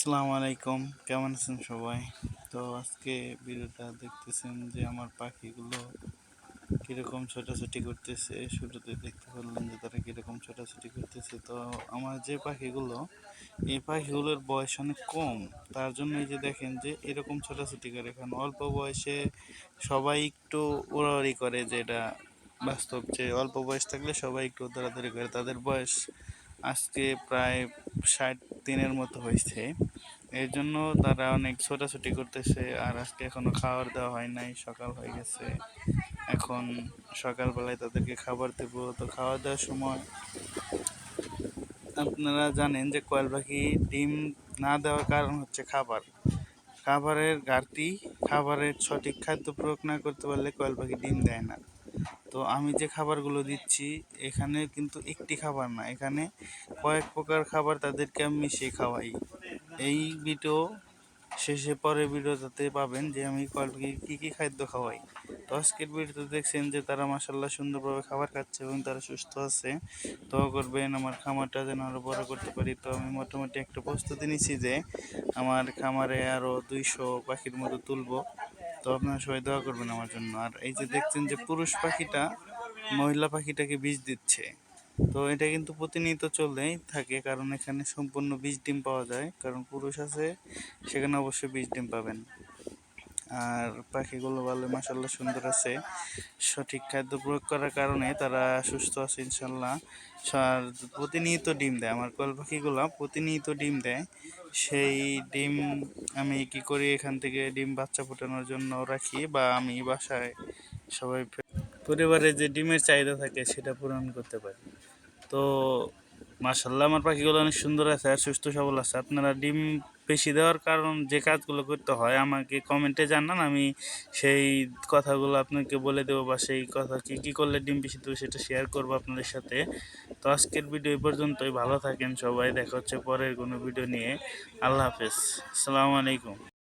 আসসালামু আলাইকুম। কেমন আছেন সবাই? তো আজকে ভিডিওটা দেখতেছেন যে আমার পাখিগুলো কীরকম ছোটাছুটি করতেছে। শুরুতে দেখতে পারলাম যে তারা কীরকম ছোটাছুটি করতেছে। তো আমার যে পাখিগুলো, এই পাখিগুলোর বয়স অনেক কম। তার জন্য এই যে দেখেন যে এরকম ছোটাছুটি করে। কারণ অল্প বয়সে সবাই একটু উড়াউড়ি করে যে এটা বাস্তব যে অল্প বয়স থাকলে সবাই একটু দৌড়াদৌড়ি করে। তাদের বয়স আজকে প্রায় ষাট দিনের মতো হয়েছে। এর জন্য তারা অনেক ছোটাছুটি করতেছে, আর আজকে এখনও খাবার দেওয়া হয় নাই, সকাল হয়ে গেছে। এখন সকালবেলায় তাদেরকে খাবার দেব। তো খাওয়া দেওয়ার সময় আপনারা জানেন যে কয়েল পাখি ডিম না দেওয়ার কারণ হচ্ছে খাবার। খাবারের ঘাটতি, খাবারের সঠিক খাদ্য প্রয়োগ না করতে পারলে কয়েল পাখি ডিম দেয় না। তো আমি যে খাবারগুলো দিচ্ছি, এখানে কিন্তু একটি খাবার না, এখানে কয়েক প্রকার খাবার তাদেরকে আমি মিশিয়ে খাওয়াই। এই ভিডিও শেষে পরে ভিডিওটাতে পাবেন যে আমি কয়েকটি কী কী খাদ্য খাওয়াই। তো আজকের ভিডিওতে দেখছেন যে তারা মাসাল্লাহ সুন্দরভাবে খাবার খাচ্ছে এবং তারা সুস্থ আছে। তো করবেন আমার খামারটা যেন আরও বড় করতে পারি। তো আমি মোটামুটি একটা প্রস্তুতি নিচ্ছি যে আমার খামারে আরও দুইশো পাখির মতো তুলব। তো আপনারা সবাই দোয়া করবেন আমার জন্য। আর এই যে দেখছেন যে পুরুষ পাখিটা মহিলা পাখিটাকে বীজ দিচ্ছে। তো এটা কিন্তু প্রতিনিয়ত চলতেই থাকে, কারণ এখানে সম্পূর্ণ বীজ ডিম পাওয়া যায়। কারণ পুরুষ আছে, সেখানে অবশ্যই বীজ ডিম পাবেন। আর পাখিগুলো ভালো মাসাল্লাহ সুন্দর আছে। সঠিক খাদ্য প্রয়োগ করার কারণে তারা সুস্থ আছে ইনশাল্লাহ আর প্রতিনিয়ত ডিম দেয়, আমার কল পাখিগুলো প্রতিনিয়ত ডিম দেয়। সেই ডিম আমি কি করি, এখান থেকে ডিম বাচ্চা ফোটানোর জন্য রাখি বা আমি বাসায় সবাই পরিবারে যে ডিমের চাহিদা থাকে, সেটা পূরণ করতে পারি। তো মার্শাল্লাহ আমার পাখিগুলো অনেক সুন্দর আছে আর সুস্থ সবল আছে। আপনারা ডিম বেশি দেওয়ার কারণ যে কাজগুলো করতে হয়, আমাকে কমেন্টে জানান, আমি সেই কথাগুলো আপনাকে বলে দেবো বা সেই কথা কী কী করলে ডিম বেশি দেবো সেটা শেয়ার করব আপনাদের সাথে। তো আজকের ভিডিও এই পর্যন্তই, ভালো থাকেন সবাই, দেখা হচ্ছে পরের কোনো ভিডিও নিয়ে। আল্লাহ হাফেজ, আসসালামু আলাইকুম।